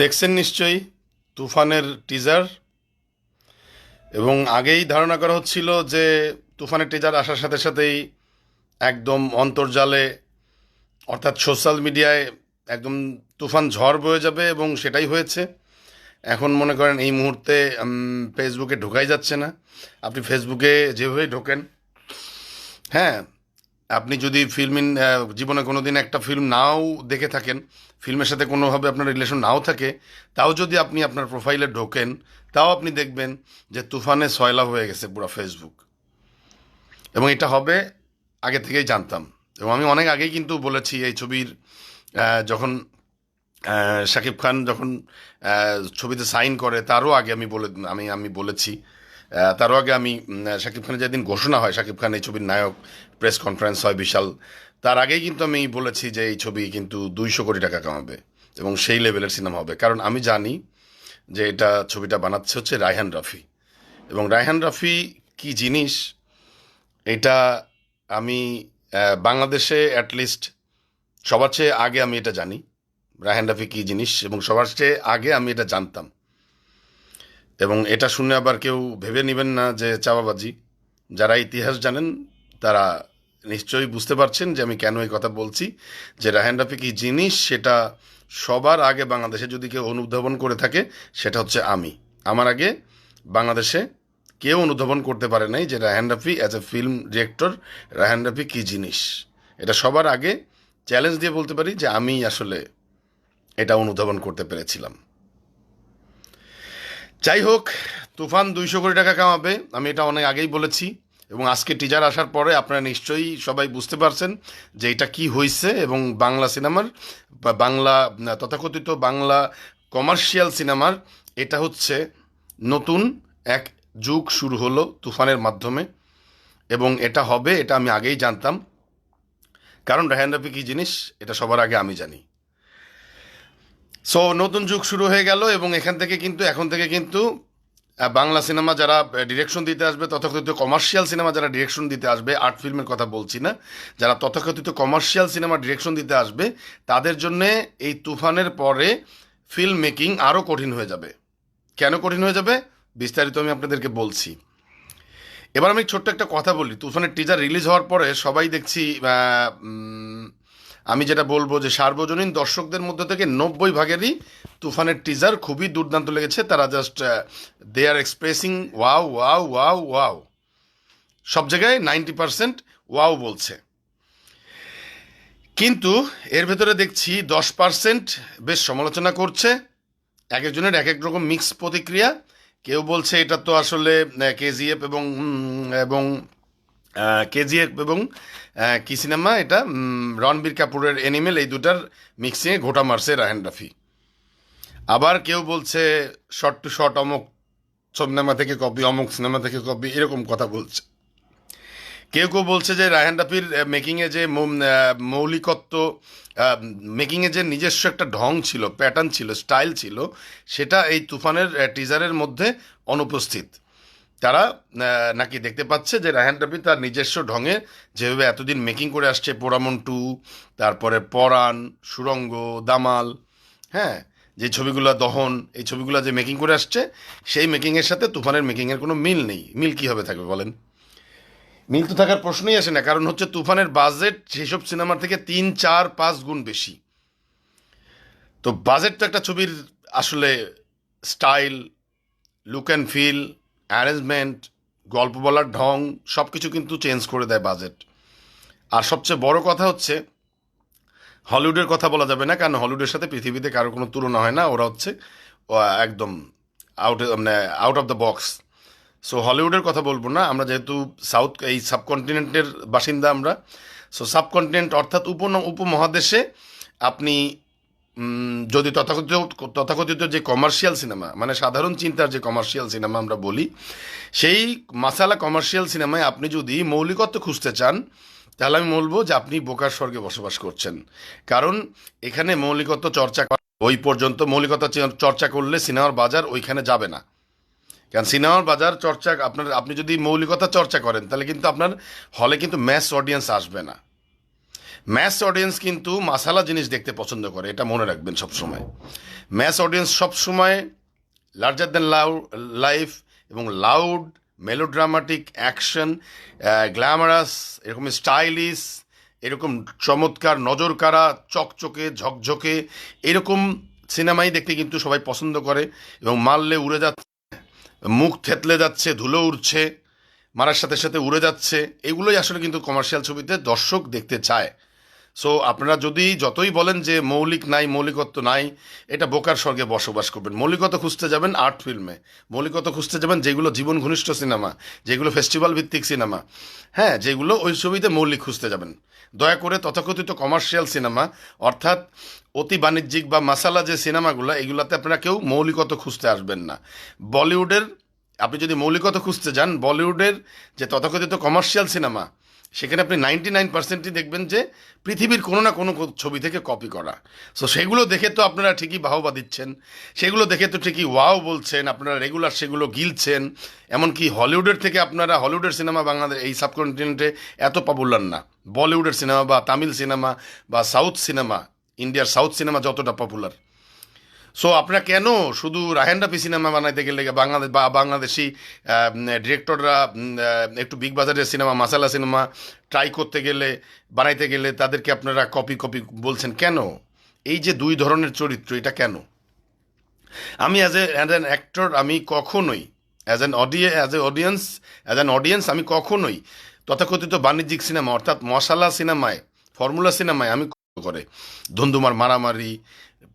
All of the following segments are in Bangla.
দেখছেন নিশ্চয়ই, তুফানের টিজার এবং আগেই ধারণা করা হচ্ছিল যে তুফানের টিজার আসার সাথে সাথেই একদম অন্তর্জালে, অর্থাৎ সোশ্যাল মিডিয়ায় একদম তুফান ঝড় বয়ে যাবে এবং সেটাই হয়েছে। এখন মনে করেন এই মুহূর্তে ফেসবুকে ঢোকাই যাচ্ছে না। আপনি ফেসবুকে যেভাবেই ঢোকেন হ্যাঁ আপনি যদি ফিল্মিন জীবনে কোনো দিন একটা ফিল্ম নাও দেখে থাকেন ফিল্মের সাথে কোনোভাবে আপনার রিলেশন নাও থাকে, তাও যদি আপনি আপনার প্রোফাইলে ঢোকেন, তাও আপনি দেখবেন যে তুফানে সয়লা হয়ে গেছে পুরো ফেসবুক এবং এটা হবে আগে থেকেই জানতাম। এবং আমি অনেক আগেই কিন্তু বলেছি এই ছবির যখন শাকিব খান যখন ছবিতে সাইন করে, তারও আগে আমি বলে, আমি আমি বলেছি তারও আগে আমি শাকিব খানের যেদিন ঘোষণা হয়, শাকিব খান এই ছবির নায়ক, প্রেস কনফারেন্স হয় বিশাল, তার আগেই কিন্তু আমি বলেছি যে এই ছবি কিন্তু দুইশো কোটি টাকা কামাবে এবং সেই লেভেলের সিনেমা হবে। কারণ আমি জানি যে এটা ছবিটা বানাচ্ছে হচ্ছে রায়হান রাফি। এবং রায়হান রাফি কি জিনিস, এটা আমি বাংলাদেশে অ্যাটলিস্ট সবার চেয়ে আগে আমি এটা জানি, রায়হান রাফি কী জিনিস এবং সবার চেয়ে আগে আমি এটা জানতাম। এবং এটা শুনে আবার কেউ ভেবে নেবেন না যে চাপাবাজি যারা ইতিহাস জানেন, তারা নিশ্চয়ই বুঝতে পারছেন যে আমি কেন এই কথা বলছি, যে রায়হান রাফি কী জিনিস সেটা সবার আগে বাংলাদেশে যদি কেউ অনুধাবন করে থাকে, সেটা হচ্ছে আমি। আমার আগে বাংলাদেশে কেউ অনুধাবন করতে পারে নাই যে Raihan Rafi as a film director Raihan Rafi কী জিনিস এটা সবার আগে চ্যালেঞ্জ দিয়ে বলতে পারি যে আমি আসলে এটা অনুধাবন করতে পেরেছিলাম। যাই হোক তুফান দুইশো কোটি টাকা কামাবে, আমি এটা অনেক আগেই বলেছি, এবং আজকে টিজার আসার পরে আপনারা নিশ্চয়ই সবাই বুঝতে পারছেন যে এটা কি হয়েছে এবং বাংলা সিনেমার, বা বাংলা তথাকথিত বাংলা কমার্শিয়াল সিনেমার এটা হচ্ছে নতুন এক যুগ শুরু হলো তুফানের মাধ্যমে, এবং এটা হবে, এটা আমি আগেই জানতাম। কারণ রেহান রফি কী জিনিস, এটা সবার আগে আমি জানি। সো নতুন যুগ শুরু হয়ে গেল এবং এখান থেকে কিন্তু, এখন থেকে কিন্তু বাংলা সিনেমা যারা ডিরেকশন দিতে আসবে, তথাকথিত কমার্শিয়াল সিনেমা যারা ডিরেকশন দিতে আসবে আর্ট ফিল্মের কথা বলছি না, যারা তথাকথিত কমার্শিয়াল সিনেমা ডিরেকশন দিতে আসবে, তাদের জন্যে এই তুফানের পরে ফিল্ম মেকিং আরও কঠিন হয়ে যাবে। কেন কঠিন হয়ে যাবে? বিস্তারিত আমি আপনাদেরকে বলছি। এবার আমি ছোট্ট একটা কথা বলি। তুফানের টিজার রিলিজ হওয়ার পরে সবাই দেখছি আমি যেটা বলব যে সার্বজনীন দর্শকদের মধ্যে থেকে নব্বই ভাগেরই তুফানের টিজার খুবই দুর্দান্ত লেগেছে। তারা just they are expressing wow wow wow wow সব জায়গায় নাইনটি পার্সেন্ট ওয়াও বলছে। কিন্তু এর ভেতরে দেখছি দশ পার্সেন্ট বেশ সমালোচনা করছে। এক একজনের এক এক রকম মিক্স প্রতিক্রিয়া। কেউ বলছে এটা তো আসলে কেজিএফ এবং এবং কেজিএফ এবং কি সিনেমা এটা? রণবীর কাপুরের এনিমেল এই দুটার মিক্সিংয়ে ঘোটা মারছে রাহেন রাফি। আবার কেউ বলছে শর্ট টু শর্ট অমুক সিনেমা থেকে কপি অমুক সিনেমা থেকে কপি এরকম কথা বলছে। কেউ কেউ বলছে যে রায়হান রাফির মেকিংয়ে যে মৌলিকত্ব মেকিংয়ে যে নিজস্ব একটা ঢং ছিল প্যাটার্ন ছিল স্টাইল ছিল, সেটা এই তুফানের টিজারের মধ্যে অনুপস্থিত। তারা নাকি দেখতে পাচ্ছে যে রায়হান রাফি তার নিজস্ব ঢঙে যেভাবে এতদিন মেকিং করে আসছে, পোড়ামন টু, তারপরে পরাণ, সুরঙ্গ, দামাল হ্যাঁ যে ছবিগুলো দহন, এই ছবিগুলো যে মেকিং করে আসছে, সেই মেকিংয়ের সাথে তুফানের মেকিংয়ের কোনো মিল নেই। মিল কী হবে থাকবে বলেন? মিল তো থাকার প্রশ্নই আসে না, কারণ হচ্ছে তুফানের বাজেট সেসব সিনেমার থেকে তিন, চার, পাঁচ গুণ বেশি। তো বাজেট তো একটা ছবির আসলে style look and feel arrangement, গল্প বলার ঢং সব কিছু কিন্তু চেঞ্জ করে দেয় বাজেট। আর সবচেয়ে বড় কথা হচ্ছে, হলিউডের কথা বলা যাবে না, কারণ হলিউডের সাথে পৃথিবীতে কারও কোনো তুলনা হয় না, ওরা হচ্ছে একদম আউট মানে out of the box so হলিউডের কথা বলব না, আমরা যেহেতু সাউথ এই সাবকন্টিনেন্টের বাসিন্দা আমরা সো সাবকন্টিনেন্ট অর্থাৎ উপ উপমহাদেশে আপনি যদি তথাকথিত তথাকথিত যে কমার্শিয়াল সিনেমা মানে সাধারণ চিন্তার যে কমার্শিয়াল সিনেমা আমরা বলি, সেই মাসালা কমার্শিয়াল সিনেমায় আপনি যদি মৌলিকত্ব খুঁজতে চান, তাহলে আমি বলব যে আপনি বোকার স্বর্গে বসবাস করছেন। কারণ এখানে মৌলিকত্ব চর্চা ওই পর্যন্ত মৌলিকতা চর্চা করলে সিনেমার বাজার ওইখানে যাবে না। কারণ সিনেমার বাজার চর্চা, আপনার, আপনি যদি মৌলিকতা চর্চা করেন, তাহলে কিন্তু আপনার হলে কিন্তু ম্যাস অডিয়েন্স আসবে না। ম্যাস অডিয়েন্স কিন্তু মাসালা জিনিস দেখতে পছন্দ করে, এটা মনে রাখবেন সবসময়। ম্যাস অডিয়েন্স সবসময় লার্জার দ্যান লাউ লাইফ এবং লাউড মেলোড্রামাটিক অ্যাকশন গ্ল্যামারাস এরকম স্টাইলিশ এরকম চমৎকার নজর কাড়া চকচকে, ঝকঝকে, এরকম সিনেমাই দেখতে কিন্তু সবাই পছন্দ করে এবং মারলে উড়ে যাচ্ছে, মুখ থেতলে যাচ্ছে, ধুলো উড়ছে, মারার সাথে সাথে উড়ে যাচ্ছে, এগুলোই আসলে কিন্তু কমার্শিয়াল ছবিতে দর্শক দেখতে চায়। সো আপনারা যদি যতই বলেন যে মৌলিক নাই, মৌলিকত্ব নাই, এটা বোকার স্বর্গে বসবাস করবেন। মৌলিকত্ব খুঁজতে যাবেন আর্ট ফিল্মে। মৌলিকত্ব খুঁজতে যাবেন যেগুলো জীবন ঘনিষ্ঠ সিনেমা, যেগুলো ফেস্টিভ্যাল ভিত্তিক সিনেমা। হ্যাঁ যেগুলো ওই ছবিতে মৌলিক খুঁজতে যাবেন। দয়া করে তথাকথিত কমার্শিয়াল সিনেমা, অর্থাৎ অতি বাণিজ্যিক বা মাসালা যে সিনেমাগুলো, এগুলোতে আপনারা কেউ মৌলিকত্ব খুঁজতে আসবেন না। বলিউডের, আপনি যদি মৌলিকতা খুঁজতে যান, বলিউডের যে তথাকথিত কমার্শিয়াল সিনেমা সেখানে আপনি নাইনটি নাইন পার্সেন্টই দেখবেন যে পৃথিবীর কোনো না কোনো ছবি থেকে কপি করা। সো সেগুলো দেখে তো আপনারা ঠিকই বাহবা দিচ্ছেন। সেগুলো দেখে তো ঠিকই ওয়াও বলছেন, আপনারা রেগুলার সেগুলো গিলছেন। এমনকি হলিউডের থেকে আপনারা, হলিউডের সিনেমা বাংলাদেশ, এই সাবকন্টিনেন্টে এত পপুলার না। বলিউডের সিনেমা বা তামিল সিনেমা বা সাউথ সিনেমা ইন্ডিয়ার সাউথ সিনেমা যতটা পপুলার সো আপনারা কেন শুধু রাহেন রাফি সিনেমা বানাইতে গেলে বাংলাদেশ বা বাংলাদেশি ডিরেক্টররা একটু বিগ বাজারের সিনেমা, মাসালা সিনেমা ট্রাই করতে গেলে, বানাইতে গেলে তাদেরকে আপনারা কপি কপি বলছেন কেন? এই যে দুই ধরনের চরিত্র, এটা কেন? আমি as a as an actor আমি কখনোই as an অডিয়ে as a audience as an audience আমি কখনোই তথাকথিত বাণিজ্যিক সিনেমা, অর্থাৎ মশালা সিনেমায় ফর্মুলা সিনেমায় আমি করে ধুন্দুমার মারামারি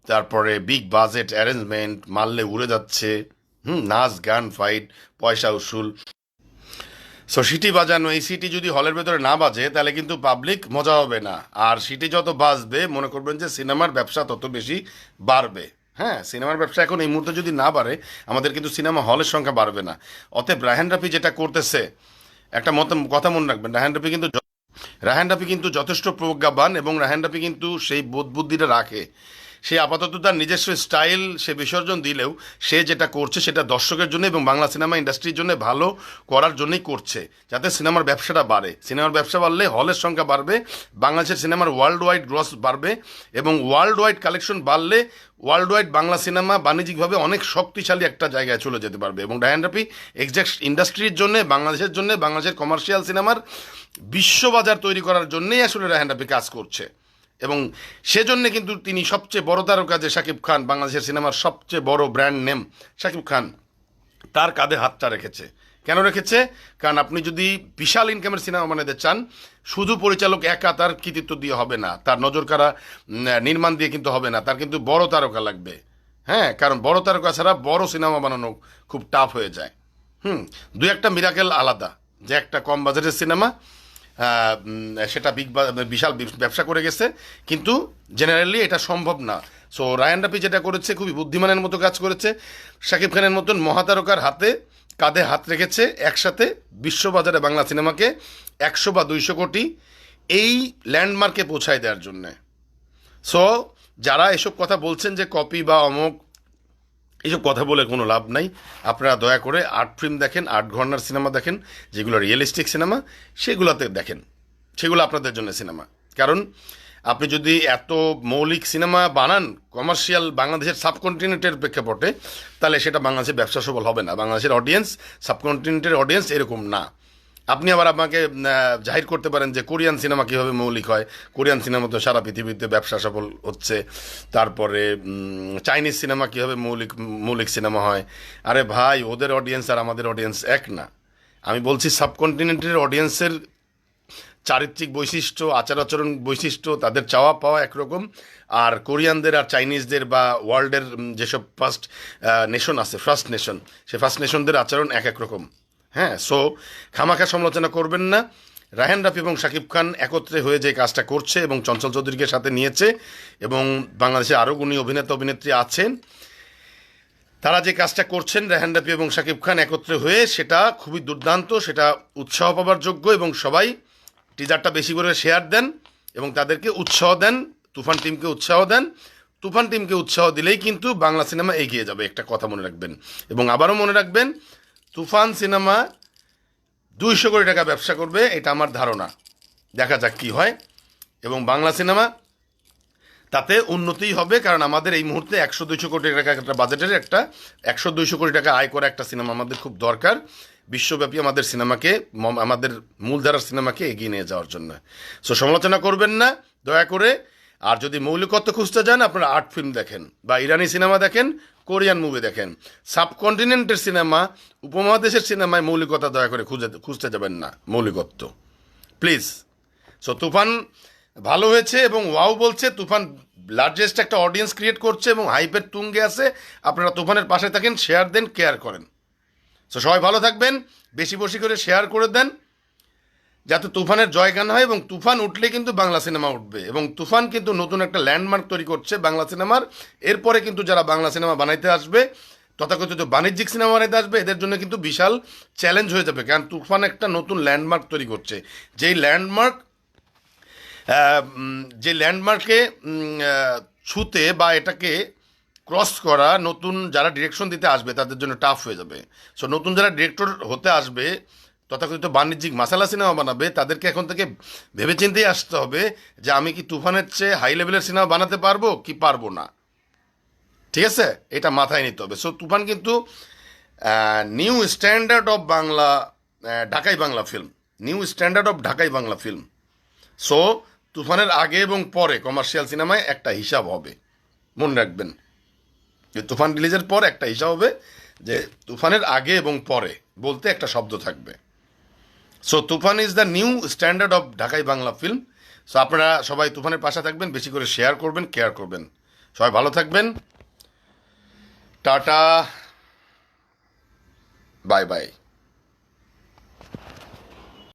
তারপরে বিগ বাজেট অ্যারেঞ্জমেন্ট মারলে উড়ে যাচ্ছে। হুম, নাচ, গান ফাইট পয়সা, উসুল। সো সিটি বাজানো, এই সিটি যদি হলের ভেতরে না বাজে, তাহলে কিন্তু পাবলিক মজা হবে না। আর সিটি যত বাজবে, মনে করবেন যে সিনেমার ব্যবসা তত বেশি বাড়বে। হ্যাঁ সিনেমার ব্যবসা এখন এই মুহূর্তে যদি না বাড়ে, আমাদের কিন্তু সিনেমা হলের সংখ্যা বাড়বে না। অতএব রাহেন রাফি যেটা করতেছে, একটা মত, কথা মনে রাখবেন রাহেন রাফি কিন্তু রাহেন রাফি কিন্তু যথেষ্ট প্রজ্ঞাবান এবং রাহেন রাফি কিন্তু সেই বোধ বুদ্ধিটা রাখে। সে আপাতত তার নিজস্ব স্টাইল সে বিসর্জন দিলেও সে যেটা করছে সেটা দর্শকের জন্য এবং বাংলা সিনেমা ইন্ডাস্ট্রির জন্য ভালো করার জন্যই করছে, যাতে সিনেমার ব্যবসাটা বাড়ে। সিনেমার ব্যবসা বাড়লে হলের সংখ্যা বাড়বে, বাংলাদেশের সিনেমার ওয়ার্ল্ড ওয়াইড গ্রস বাড়বে এবং ওয়ার্ল্ড ওয়াইড কালেকশন বাড়লে ওয়ার্ল্ড ওয়াইড বাংলা সিনেমা বাণিজ্যিকভাবে অনেক শক্তিশালী একটা জায়গায় চলে যেতে পারবে। এবং ডায়ান এক্সাক্ট ইন্ডাস্ট্রির জন্য, বাংলাদেশের জন্য, বাংলাদেশের কমার্শিয়াল সিনেমার বিশ্ববাজার তৈরি করার জন্যেই আসলে রায়হান কাজ করছে। এবং সেজন্য কিন্তু তিনি সবচেয়ে বড় তারকা যে শাকিব খান, বাংলাদেশের সিনেমার সবচেয়ে বড় ব্র্যান্ড নেম শাকিব খান, তার কাঁধে হাতটা রেখেছে। কেন রেখেছে? কারণ আপনি যদি বিশাল ইনকামের সিনেমা বানাতে চান, শুধু পরিচালক একা তার কৃতিত্ব দিয়ে হবে না, তার নজর কারা নির্মাণ দিয়ে কিন্তু হবে না, তার কিন্তু বড় তারকা লাগবে। হ্যাঁ কারণ বড় তারকা ছাড়া বড় সিনেমা বানানো খুব টাফ হয়ে যায়। হুম, দু একটা মিরাকেল আলাদা, যে একটা কম বাজেটের সিনেমা সেটা বিগ বিশাল ব্যবসা করে গেছে। কিন্তু জেনারেলি এটা সম্ভব না। সো রায়ান রাফি যেটা করেছে, খুবই বুদ্ধিমানের মতো কাজ করেছে। শাকিব খানের মতন মহাতারকার হাতে কাঁধে হাত রেখেছে একসাথে বিশ্ববাজারে বাংলা সিনেমাকে একশো বা দুইশো কোটি এই ল্যান্ডমার্কে পৌঁছায় দেওয়ার জন্যে। সো যারা এসব কথা বলছেন যে কপি বা অমুক এইসব কথা বলে কোনো লাভ নাই। আপনারা দয়া করে আর্ট ফিল্ম দেখেন, আর্ট ঘর্নার সিনেমা দেখেন, যেগুলো রিয়েলিস্টিক সিনেমা, সেগুলোতে দেখেন। সেগুলো আপনাদের জন্য সিনেমা। কারণ আপনি যদি এত মৌলিক সিনেমা বানান কমার্শিয়াল বাংলাদেশের সাবকন্টিনেন্টের প্রেক্ষাপটে, তাহলে সেটা বাংলাদেশের ব্যবসা সফল হবে না। বাংলাদেশের অডিয়েন্স, সাবকন্টিনেন্টের অডিয়েন্স এরকম না। আপনি আবার আমাকে জাহির করতে পারেন যে কোরিয়ান সিনেমা কীভাবে মৌলিক হয়। কোরিয়ান সিনেমা তো সারা পৃথিবীতে ব্যবসা সফল হচ্ছে। তারপরে চাইনিজ সিনেমা কীভাবে মৌলিক মৌলিক সিনেমা হয়। আরে ভাই, ওদের অডিয়েন্স আর আমাদের অডিয়েন্স এক না। আমি বলছি সাবকন্টিনেন্টের অডিয়েন্সের চারিত্রিক বৈশিষ্ট্য আচার আচরণ বৈশিষ্ট্য, তাদের চাওয়া পাওয়া একরকম। আর কোরিয়ানদের আর চাইনিজদের বা ওয়ার্ল্ডের যেসব ফার্স্ট নেশন আছে ফার্স্ট নেশন সে ফার্স্ট নেশনদের আচরণ এক এক রকম। হ্যাঁ সো খামাখা সমালোচনা করবেন না। রাহেন রাফি এবং শাকিব খান একত্রে হয়ে যে কাজটা করছে এবং চঞ্চল চৌধুরীকে সাথে নিয়েছে এবং বাংলাদেশে আরও গুণী অভিনেতা, অভিনেত্রী আছেন, তারা যে কাজটা করছেন, রেহান রাফি এবং শাকিব খান একত্রে হয়ে, সেটা খুবই দুর্দান্ত, সেটা উৎসাহ পাবার যোগ্য এবং সবাই টিজারটা বেশি করে শেয়ার দেন এবং তাদেরকে উৎসাহ দেন, তুফান টিমকে উৎসাহ দেন। তুফান টিমকে উৎসাহ দিলেই কিন্তু বাংলা সিনেমা এগিয়ে যাবে, একটা কথা মনে রাখবেন। এবং আবারও মনে রাখবেন তুফান সিনেমা দুইশো কোটি টাকা ব্যবসা করবে, এটা আমার ধারণা। দেখা যাক কি হয়। এবং বাংলা সিনেমা তাতে উন্নতিই হবে, কারণ আমাদের এই মুহূর্তে একশো দুইশো কোটি টাকা একটা বাজেটের একটা, একশো দুইশো কোটি টাকা আয় করা একটা সিনেমা আমাদের খুব দরকার, বিশ্বব্যাপী আমাদের সিনেমাকে আমাদের মূলধারার সিনেমাকে এগিয়ে নিয়ে যাওয়ার জন্য। সো সমালোচনা করবেন না, দয়া করে আর যদি মৌলিকত্ব খুঁজতে যান, আপনারা আর্ট ফিল্ম দেখেন বা ইরানি সিনেমা দেখেন, কোরিয়ান মুভি দেখেন। সাবকন্টিনেন্টের সিনেমা, উপমহাদেশের সিনেমায় মৌলিকতা দয়া করে খুঁজে, খুঁজতে যাবেন না, মৌলিকত্ব। প্লিজ। সো তুফান ভালো হয়েছে এবং ওয়াও বলছে, তুফান লার্জেস্ট একটা অডিয়েন্স ক্রিয়েট করছে এবং হাইপের তুঙ্গে আছে। আপনারা তুফানের পাশে থাকেন শেয়ার দেন কেয়ার করেন। সো সবাই ভালো থাকবেন, বেশি বেশি করে শেয়ার করে দেন। যাতে তুফানের জয়গান হয় এবং তুফান উঠলে কিন্তু বাংলা সিনেমা উঠবে। এবং তুফান কিন্তু নতুন একটা ল্যান্ডমার্ক তৈরি করছে বাংলা সিনেমার। এরপরে কিন্তু যারা বাংলা সিনেমা বানাইতে আসবে, তথাকথিত বাণিজ্যিক সিনেমা বানাইতে আসবে, এদের জন্য কিন্তু বিশাল চ্যালেঞ্জ হয়ে যাবে। কারণ তুফান একটা নতুন ল্যান্ডমার্ক তৈরি করছে। যেই ল্যান্ডমার্ক যে ল্যান্ডমার্কে ছুতে বা এটাকে ক্রস করা নতুন যারা ডিরেকশন দিতে আসবে, তাদের জন্য টাফ হয়ে যাবে। সো নতুন যারা ডিরেক্টর হতে আসবে তথাকথিত বাণিজ্যিক মাসালা সিনেমা বানাবে, তাদেরকে এখন থেকে ভেবেচিন্তেই আসতে হবে যে আমি কি তুফানের চেয়ে হাই লেভেলের সিনেমা বানাতে পারব কি পারব না। ঠিক আছে? এটা মাথায় নিতে হবে। সো তুফান কিন্তু নিউ স্ট্যান্ডার্ড অফ বাংলা ঢাকাই Bangla film new standard of ঢাকাই বাংলা ফিল্ম সো তুফানের আগে এবং পরে কমার্শিয়াল সিনেমায় একটা হিসাব হবে। মনে রাখবেন। যে তুফান রিলিজের পর একটা হিসাব হবে যে তুফানের আগে এবং পরে বলতে একটা শব্দ থাকবে। So Toofan is the new standard of ঢাকাই বাংলা ফিল্ম সো আপনারা সবাই তুফানের পাশে থাকবেন, বেশি করে শেয়ার করবেন কেয়ার করবেন। সবাই ভালো থাকবেন। টাটা। Bye bye